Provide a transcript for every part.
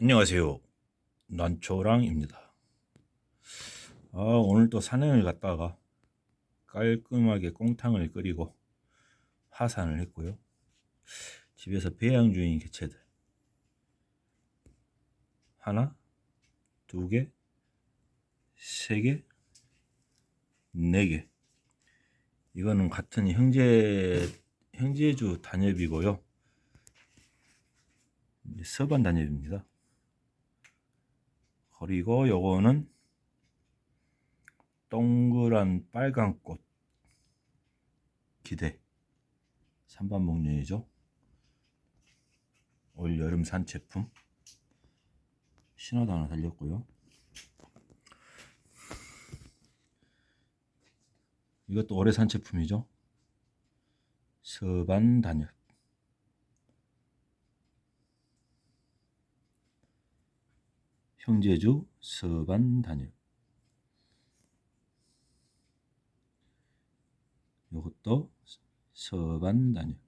안녕하세요. 난초랑입니다. 아, 오늘 또 산행을 갔다가 깔끔하게 꽁탕을 끓이고 하산을 했고요. 집에서 배양 중인 개체들. 하나, 두 개, 세 개, 네 개. 이거는 같은 형제, 형제주 단엽이고요. 서반 단엽입니다. 그리고 요거는 동그란 빨간 꽃 기대 삼반목련이죠. 올 여름 산 제품 신화도 하나 달렸고요. 이것도 올해 산 제품이죠. 서반 단엽 형제주 서반 단엽 이것도 서반 단엽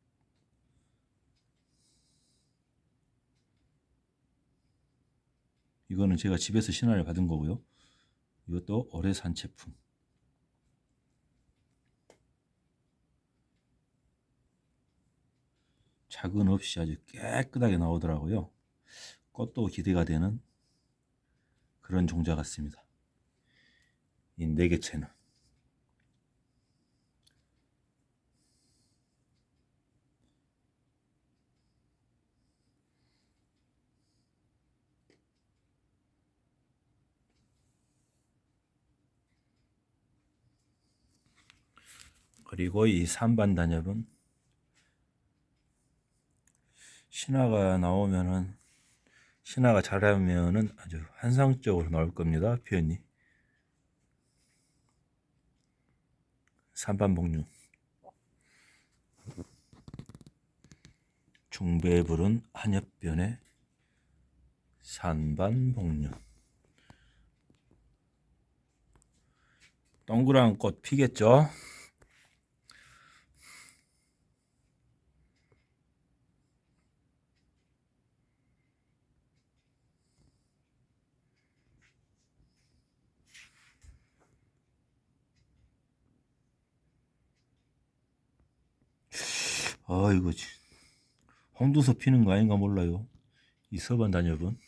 이거는 제가 집에서 신화를 받은 거고요. 이것도 올해 산 제품. 자근 없이 아주 깨끗하게 나오더라고요. 꽃도 기대가 되는 그런 종자 같습니다. 이 네 개체는. 그리고 이 삼반 단엽은 신화가 나오면은 신화가 잘하면은 아주 환상적으로 나올 겁니다. 표현이. 삼반복륜. 중배부른 한엽변의 산반복륜. 동그란 꽃 피겠죠? 아 이거 지- 홍두서 피는 거 아닌가 몰라요. 이 서반 단엽은.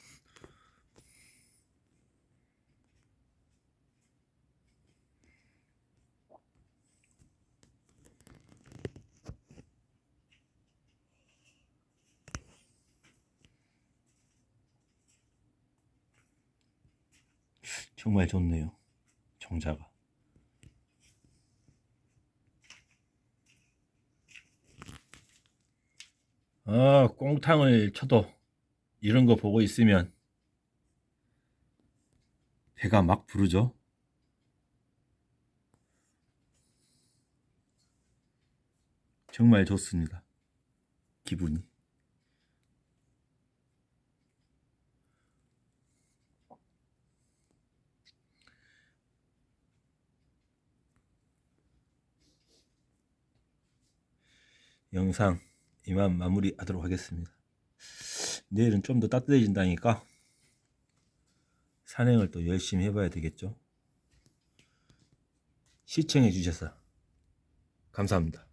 정말 좋네요. 정자가. 아, 꽁탕을 쳐도 이런 거 보고 있으면 배가 막 부르죠. 정말 좋습니다. 기분이. 영상 이만 마무리하도록 하겠습니다. 내일은 좀 더 따뜻해진다니까 산행을 또 열심히 해봐야 되겠죠. 시청해 주셔서 감사합니다.